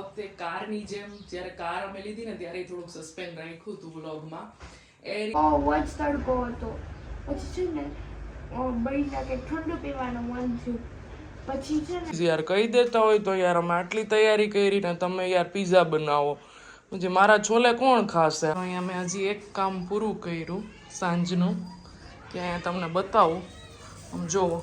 વખતે કારની જેમ જ્યારે કાર અમે લીધી ને ત્યારે થોડુંક સસ્પેન્ડ રાખ્યું હતું વ્લોગમાં એ બહુ તડકો હતો. પછી છે ને બળીના કે ઠંડુ પીવાનું મન થયું. પછી છે ને યાર કહી દેતા હોય તો યાર અમે આટલી તૈયારી કરી ને તમે યાર પીઝા બનાવો. જે મારા છોલે કોણ ખાશે? અહીંયા મેં હજી એક કામ પૂરું કર્યું સાંજનું કે અહીંયા તમને બતાવું. આમ જોવો.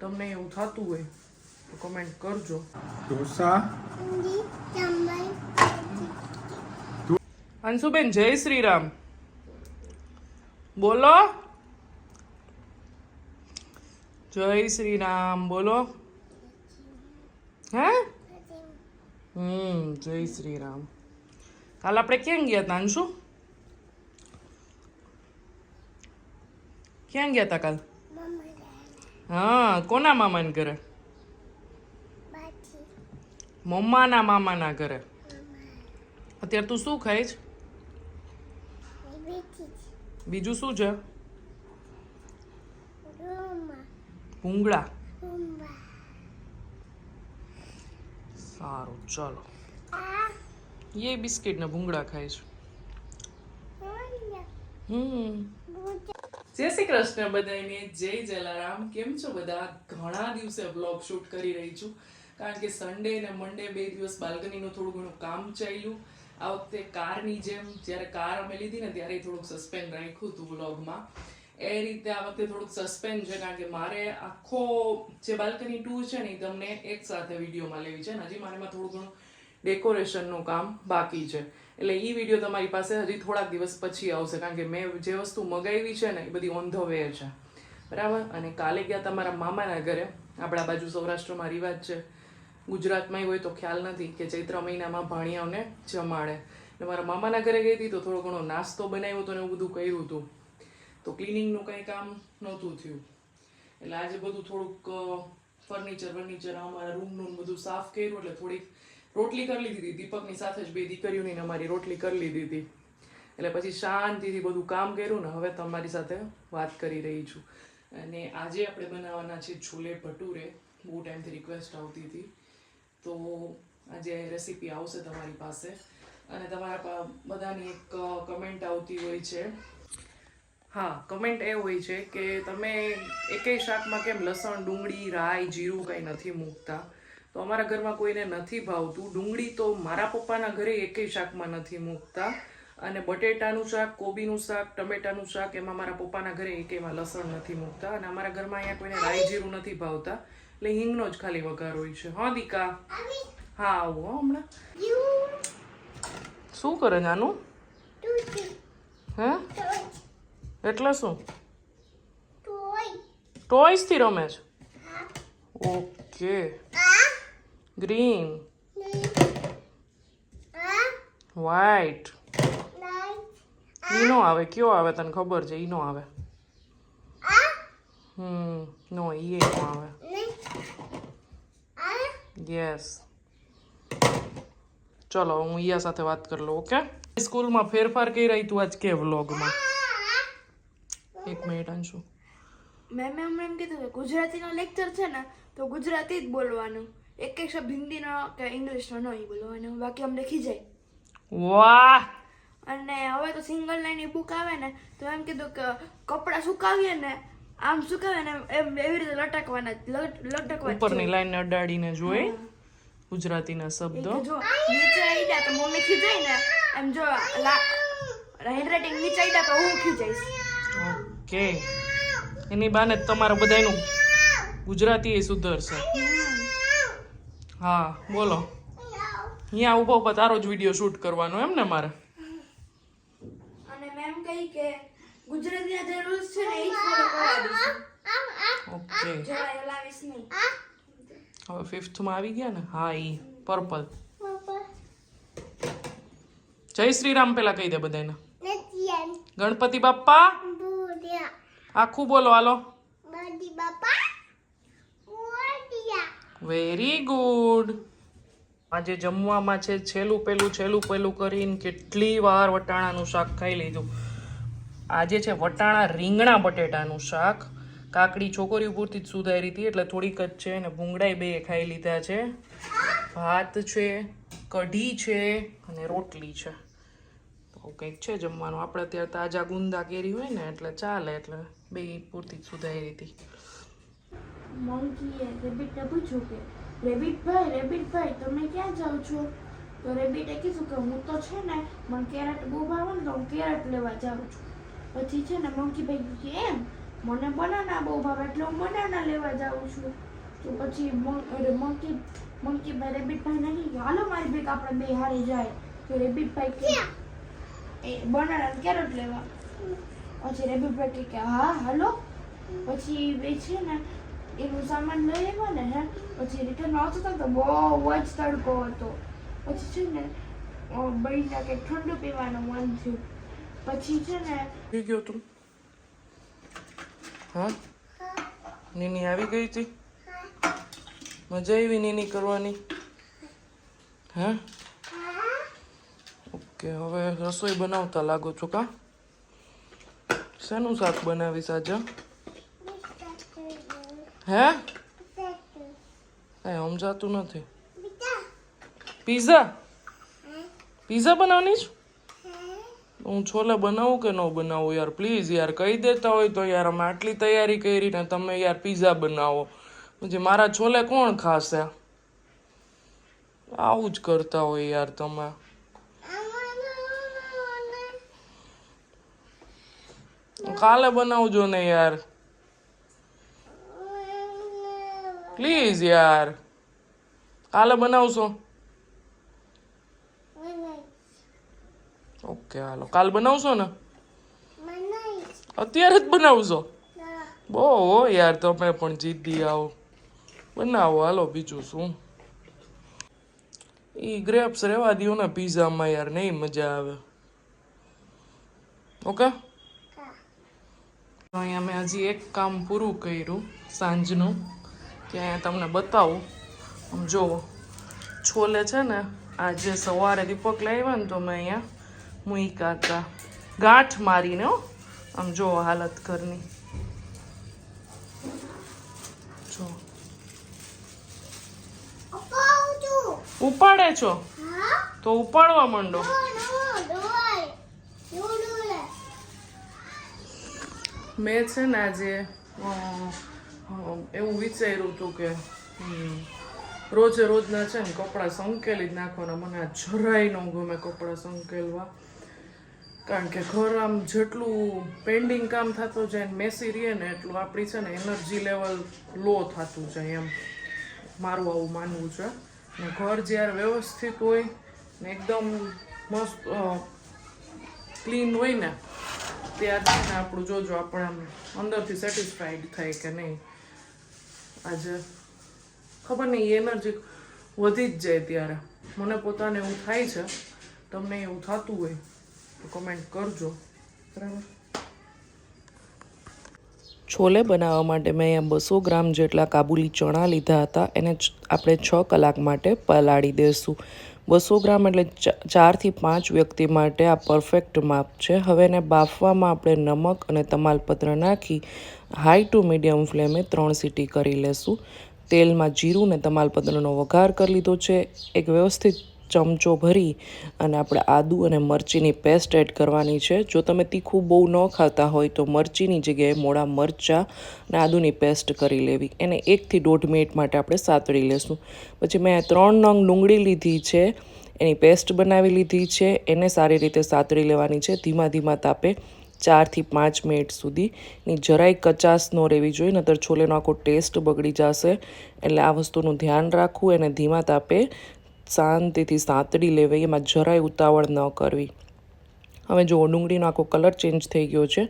તમને એવું થતું હોય. તો કમેન્ટ કરજો. ઢોસા અંશુબેન જય શ્રી રામ બોલો. જય શ્રી રામ બોલો. હે? હમ જય શ્રી રામ કાલ આપણે ક્યાં ગયા હતા અંશુ ક્યાં ગયા હતા કાલ? હા કોના મામાને ઘરે? મમ્માના મામાના ઘરે. અત્યારે તું શું ખાઈશ બીજું શું છે? ભૂંગળા. સારું, ચલો. એ બિસ્કિટ ને ભૂંગળા ખાઈશ હમ. જય શ્રી કૃષ્ણ બધાને જય જલારામ. કેમ છો બધા? ઘણા દિવસે વ્લોગ શૂટ કરી રહી છું. કારણ કે સન્ડે ને મંડે બે દિવસ બાલ્કનીનું થોડું ઘણું કામ ચાલ્યું. આ વખતે કારની જેમ જ્યારે કાર અમે લીધી ને ત્યારે થોડુંક સસ્પેન્ડ રાખ્યું હતું વ્લોગમાં એ રીતે આ વખતે થોડુંક સસ્પેન્ડ છે કારણ કે મારે આખો જે બાલ્કની ટૂર છે ને એ તમને એક સાથે વિડીયોમાં લેવી છે ને હજી મારેમાં થોડું ઘણું ડેકોરેશનનું કામ બાકી છે. એટલે એ વીડિયો તમારી પાસે હજી થોડાક દિવસ પછી આવશે કારણ કે મેં જે વસ્તુ મગાવી છે ને એ બધી ઓન ધ વે છે. બરાબર? અને કાલે ગયા તમારા મામાના ઘરે. આપણા બાજુ સૌરાષ્ટ્રમાં રિવાજ છે. ગુજરાતમાં હોય તો ખ્યાલ નથી કે ચૈત્ર મહિનામાં ભાણિયાઓને જમાડે. એટલે મારા મામાના ઘરે ગઈ હતી તો થોડો ઘણો નાસ્તો બનાવ્યો હતો ને એવું બધું કર્યું હતું. તો ક્લિનિંગનું કંઈ કામ નહોતું થયું. એટલે આજે બધું થોડુંક ફર્નિચર ફર્નિચર અમારા રૂમનું બધું સાફ કર્યું એટલે થોડીક રોટલી કરી લીધી હતી. દીપકની સાથે જ બે દીકરીઓની અમારી રોટલી કરી લીધી હતી. એટલે પછી શાંતિથી બધું કામ કર્યું ને હવે તમારી સાથે વાત કરી રહી છું. અને આજે આપણે બનાવવાના છે છોલે ભટુરે. બહુ ટાઈમથી રિક્વેસ્ટ આવતી હતી. તો આજે રેસીપી આવશે તમારી પાસે. અને તમારા બધાની એક કમેન્ટ આવતી હોય છે. હા કમેન્ટ એ હોય છે કે તમે એકેય શાકમાં કેમ લસણ, ડુંગળી, રાઈ, જીરું કંઈ નથી મૂકતા? તો અમારા ઘરમાં કોઈને નથી ભાવતું. ડુંગળી તો મારા પપ્પાના ઘરે એકેય શાકમાં નથી મૂકતા. અને બટેટાનું શાક, કોબીનું શાક, ટમેટાનું શાક એમાં મારા પપ્પાના ઘરે એકેયમાં લસણ નથી મૂકતા. અને અમારા ઘરમાં અહીંયા કોઈને રાઈ, જીરું નથી ભાવતા. એટલે હિંગનો જ ખાલી વઘાર હોય છે. હા દીકા? હા આવું હો હમણાં. શું કરે નાનું હે? એટલે શું? ટોયસથી રમે છે? ઓકે. ગ્રીન. વ્હાઈટ ઈનો આવે કયો આવે તને ખબર છે? ઈનો આવે. હમ નો ઈ નો આવે. યસ ચલો હું ઈયા સાથે વાત કરી લઉં ઓકે? સ્કૂલમાં ફેરફાર કઈ રહી તું આજ કે વ્લોગમાં? એક મિનિટ અંશુ. મેં હમણાં એમ કીધું કે ગુજરાતીનો લેક્ચર છે ને તો ગુજરાતી જ બોલવાનું. એક એક શબ્દ હિન્દીનો કે ઇંગ્લિશનો નહીં બોલવાનું. બાકી અમને ખીજાય. વાહ! અને હવે તો સિંગલ લાઈનની બુક આવે ને તો એમ કીધું કે કપડાં સુકાવીએ ને આમ શું ને એમ એવી રીતે લટકવાના લટકવા ઉપરની લાઈન અડાડીને જોઈ ગુજરાતીના શબ્દો. જો નીચે આઈડા તો મમ્મી ખીજાય ને એમ જો હેન્ડરાઇટિંગ નીચે આઈડા તો હું ખીજાઈશ ઓકે. એની બાને તમારા બધાનું ગુજરાતી એ સુધરશે. હા બોલો. અહીંયા ઊભો ઊભો તારો જ વીડિયો શૂટ કરવાનો એમ ને મારે? અને મેમ કહી કે ગુજરાતીના જે રૂલ્સ છે ને એ ફોલો ઓકે જરાય હલાવીશ નહીં. હવે ફિફ્થમાં આવી ગયા ને? હા એ પર્પલ જય શ્રી રામ પેલા કહી દે બધાને ગણપતિ બાપ્પા? આખું બોલો હાલો. વેરી ગુડ આજે જમવામાં છે છેલ્લું પેલું છેલ્લું પેલું કરીને કેટલી વાર વટાણાનું શાક ખાઈ લીધું. આજે છે વટાણા રીંગણા બટેટાનું શાક. કાકડી છોકરીઓ પૂરતી જ સુધારી હતી, એટલે થોડીક જ છે અને ભૂંગળાઈ બે ખાઈ લીધા છે. ભાત છે, કઢી છે અને રોટલી છે. તો કંઈક છે જમવાનું. આપણે અત્યારે તાજા ગુંદા કેરી હોય ને, એટલે ચાલે, એટલે બે પૂરતી જ સુધારી હતી. મંકીએ રેબિટને પૂછ્યું કે રેબિટ ભાઈ રેબિટ ભાઈ, તમે ક્યાં જાઓ છો? તો રેબિટે કીધું કે, હું તો છે ને, મને કેરેટ બહુ ભાવે ને તો હું કેરેટ લેવા જાઉં છું. પછી છે ને મંકીભાઈ કે એમ, મને બનાના બહુ ભાવે એટલે હું બનાના લેવા જાઉં છું. તો પછી મંકી મંકીભાઈ રેબિટભાઈ નહીં હાલો મારી ભેગ આપણે બે હારી જાય. તો રેબિટભાઈ કે, એ બનાના કેરેટ લેવા. પછી રેબિટભાઈ કે હા, હાલો. પછી બે છે ને, એનું સામાન લઈ આવ્યો ને, હે, પછી રિટર્ન આવતો હતો તો બહુ જ તડકો હતો. પછી છે ને બળીના કે ઠંડુ પીવાનું મન થયું. પછી છે ને આવી ગયો તું. હા? નીની આવી ગઈ હતી મજા આવી નીની કરવાની? હા? ઓકે હવે રસોઈ બનાવતા લાગો છો કા? શેનું શાક બનાવીશ આજે? હે? કઈ સમજાતું નથી. પીઝા? પીઝા બનાવવાની છે? હું છોલે બનાવું કે ન બનાવું યાર? પ્લીઝ યાર, કહી દેતા હોય તો યાર અમે આટલી તૈયારી કરી ને તમે યાર પીઝા બનાવો. પછી મારા છોલે કોણ ખાશે? આવું જ કરતા હોય યાર તમે. કાલે બનાવજો ને યાર. પ્લીઝ યાર. કાલે બનાવશો? ઓકે હાલો. કાલ બનાવશો ને? અત્યારે જ બનાવશો? બહુ યાર તમે પણ જીદ્દી આવો. બનાવો હાલો બીજું શું? એ ગ્રેપ્સ રહેવા દો ને પીઝામાં યાર નહીં મજા આવે. ઓકે? અહીંયા મેં હજી એક કામ પૂરું કર્યું સાંજનું કે અહીંયા તમને બતાવું. આમ જુઓ છોલે છે ને આજે સવારે દીપક લાવ્યા ને તો મેં અહીંયા મૂક્યા હતા ગાંઠ મારીને હો આમ જો હાલત ઘરની. જો. ઉપાડે છો? તો ઉપાડવા માંડો. મેં છે ને આજે એવું વિચાર્યું હતું કે રોજે રોજના છે ને કપડાં સંકેલી જ નાખવાના. મને આ જરાય ન ગમે કપડાં સંકેલવા. કારણ કે ઘર આમ જેટલું પેન્ડિંગ કામ થતું જાય ને મેસી રહીએ ને એટલું આપણી છે ને એનર્જી લેવલ લો થતું જાય એમ. મારું આવું માનવું છે. ને ઘર જ્યારે વ્યવસ્થિત હોય ને એકદમ મસ્ત ક્લીન હોય ને, ત્યારથી ને આપણું જોજો આપણે આમ અંદરથી સેટિસ્ફાઈડ થાય કે નહીં. આજે ખબર નહીં એનર્જી વધી જ જાય ત્યારે. મને પોતાને એવું થાય છે. તમને એવું થતું હોય. તો કમેન્ટ કરજો. છોલે બનાવવા માટે મેં અહીંયા બસો ગ્રામ જેટલા કાબુલી ચણા લીધા હતા. એને આપણે છ કલાક માટે પલાળી દઈશું બસો ગ્રામ એટલે ચારથી પાંચ વ્યક્તિ માટે આ પરફેક્ટ માપ છે. હવે એને બાફવામાં આપણે નમક અને તમાલપત્ર નાખી હાઈ ટુ મીડિયમ ફ્લેમે ત્રણ સીટી કરી લેશું. તેલમાં જીરું ને તમાલપત્રનો વઘાર કરી લીધો છે. એક વ્યવસ્થિત ચમચો ભરી અને આપણે આદુ અને મરચીની પેસ્ટ એડ કરવાની છે. જો તમે તીખું બહુ ન ખાતા હોય તો મરચીની જગ્યાએ મોડા મરચાં અને આદુની પેસ્ટ કરી લેવી. એને એકથી દોઢ મિનિટ માટે આપણે સાતળી લેશું. પછી મેં ત્રણ નંગ ડુંગળી લીધી છે. એની પેસ્ટ બનાવી લીધી છે. એને સારી રીતે સાતળી લેવાની છે. ધીમા ધીમા તાપે ચારથી પાંચ મિનિટ સુધી. ની જરાય કચાશ ન રહેવી જોઈએ નતર છોલેનો આખો ટેસ્ટ બગડી જશે. એટલે આ વસ્તુનું ધ્યાન રાખવું એને ધીમા તાપે શાંતિથી સાંતળી લેવાય એમાં જરાય ઉતાવળ ન કરવી. હવે જુઓ ડુંગળીનો આખો કલર ચેન્જ થઈ ગયો છે,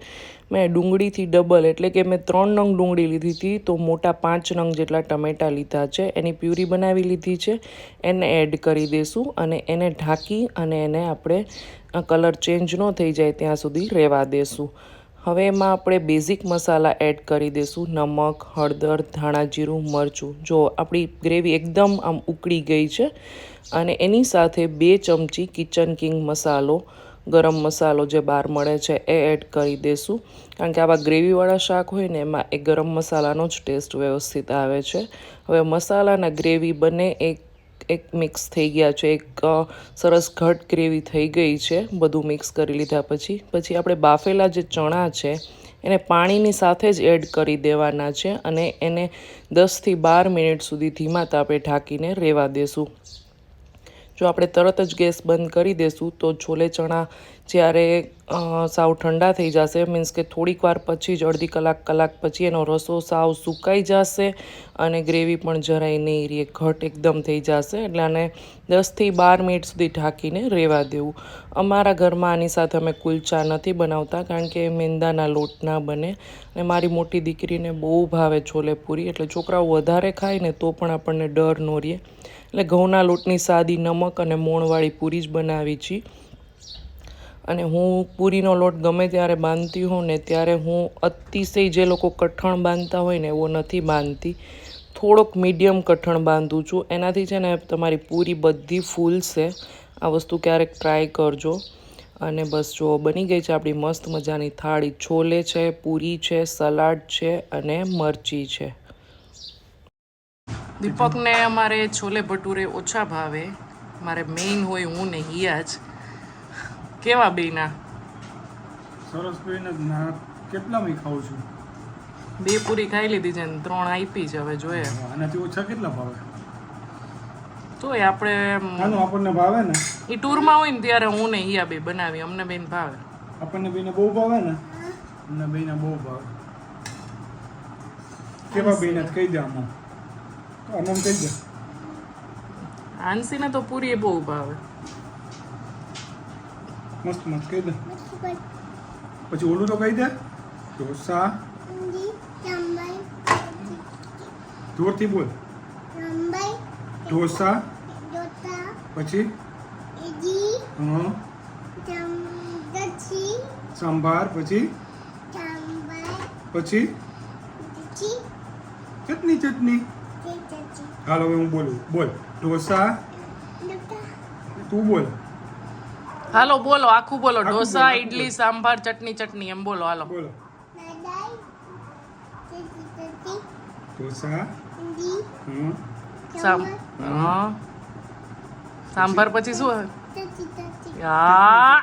મેં ડુંગળીથી ડબલ એટલે કે મેં ત્રણ નંગ ડુંગળી લીધી હતી, તો મોટા પાંચ નંગ જેટલા ટમેટાં લીધા છે, એની પ્યુરી બનાવી લીધી છે, એને એડ કરી દઈશું અને એને ઢાંકી અને એને આપણે કલર ચેન્જ ન થઈ જાય ત્યાં સુધી રહેવા દેશું. હવે એમાં આપણે બેઝિક મસાલા એડ કરી દઈશું નમક, હળદર, ધાણા, જીરું, મરચું. જો આપણી ગ્રેવી એકદમ આમ ઉકળી ગઈ છે અને એની સાથે બે ચમચી કિચન કિંગ મસાલો, ગરમ મસાલો જે બહાર મળે છે એ એડ કરી દઈશું કારણ કે આવા ગ્રેવીવાળા શાક હોય ને એમાં એ ગરમ મસાલાનો જ ટેસ્ટ વ્યવસ્થિત આવે છે. હવે મસાલા અને ગ્રેવી બંને એક એક મિક્સ થઈ ગયા છે. એક સરસ ઘટ ગ્રેવી થઈ ગઈ છે. બધું મિક્સ કરી લીધા પછી. પછી આપણે બાફેલા જે ચણા છે, એને પાણીની સાથે જ એડ કરી દેવાના છે અને એને દસથી બાર મિનિટ સુધી ધીમા તાપે ઢાંકીને રહેવા દેશું. જો આપણે તરત જ ગેસ બંધ કરી દેશું, તો છોલે ચણા જ્યારે સાવ ઠંડા થઈ જશે મીન્સ કે થોડીક વાર પછી જ અડધી કલાક કલાક પછી એનો રસો સાવ સુકાઈ જશે અને ગ્રેવી પણ જરાય નહીં રહે, ઘટ એકદમ થઈ જશે. એટલે આને દસથી બાર મિનિટ સુધી ઢાંકીને રહેવા દેવું. અમારા ઘરમાં આની સાથે અમે કુલચા નથી બનાવતા, કારણ કે મેંદાના લોટ ના બને. અને મારી મોટી દીકરીને બહુ ભાવે છોલે પૂરી, એટલે છોકરાઓ વધારે ખાય ને તો પણ આપણને ડર નો રહે. એટલે ઘઉંના લોટની સાદી નમક અને મોણવાળી પૂરી જ બનાવી છીએ અને હું પૂરીનો લોટ ગમે ત્યારે બાંધતી હોઉં ને ત્યારે હું અતિશય જે લોકો કઠણ બાંધતા હોય ને એવો નથી બાંધતી. થોડોક મીડિયમ કઠણ બાંધું છું. એનાથી છે ને તમારી પૂરી બધી ફૂલશે. આ વસ્તુ ક્યારેક ટ્રાય કરજો. અને બસ જો બની ગઈ છે આપણી મસ્ત મજાની થાળી. છોલે છે, પૂરી છે, સલાડ છે અને મરચી છે. દીપકને અમારે છોલે ભટુરે ઓછા ભાવે. મારે મેઇન હોય હું ને હિયા જ કેવા બેના સરસ બેના જ ના કેટલામાં ખાઉં છું? બે પૂરી ખાઈ લીધી છે ને ત્રણ આપી છે હવે જોઈએ. આનાથી ઓછા કેટલા ભાવે? તોય આપણે આપણને ભાવે ને? એ ટૂરમાં હોય ને ત્યારે હું ને હિયા બે બનાવી અમને બેન ભાવે. આપણને બેને બહુ ભાવે ને? અમને બેને બહુ ભાવે. કેવા બેને કહી દે આમાં. આમાં કહી દે. હાંસીને તો પૂરી એ બહુ ભાવે. મસ્ત મસ્ત કહી દે. પછી ઓલું તો કહી દે. ઢોસા. જોરથી બોલ. ઢોસા. પછી? સંભાર. પછી? પછી? ચટણી. ચટણી હાલ હવે હું બોલું. બોલ. ઢોસા. તું બોલ. હાલો બોલો આખું બોલો. ઢોસા ઇડલી સાંભાર ચટણી ચટણી એમ બોલો હાલો. બોલો. ઢોસા સાંભાર પછી શું હા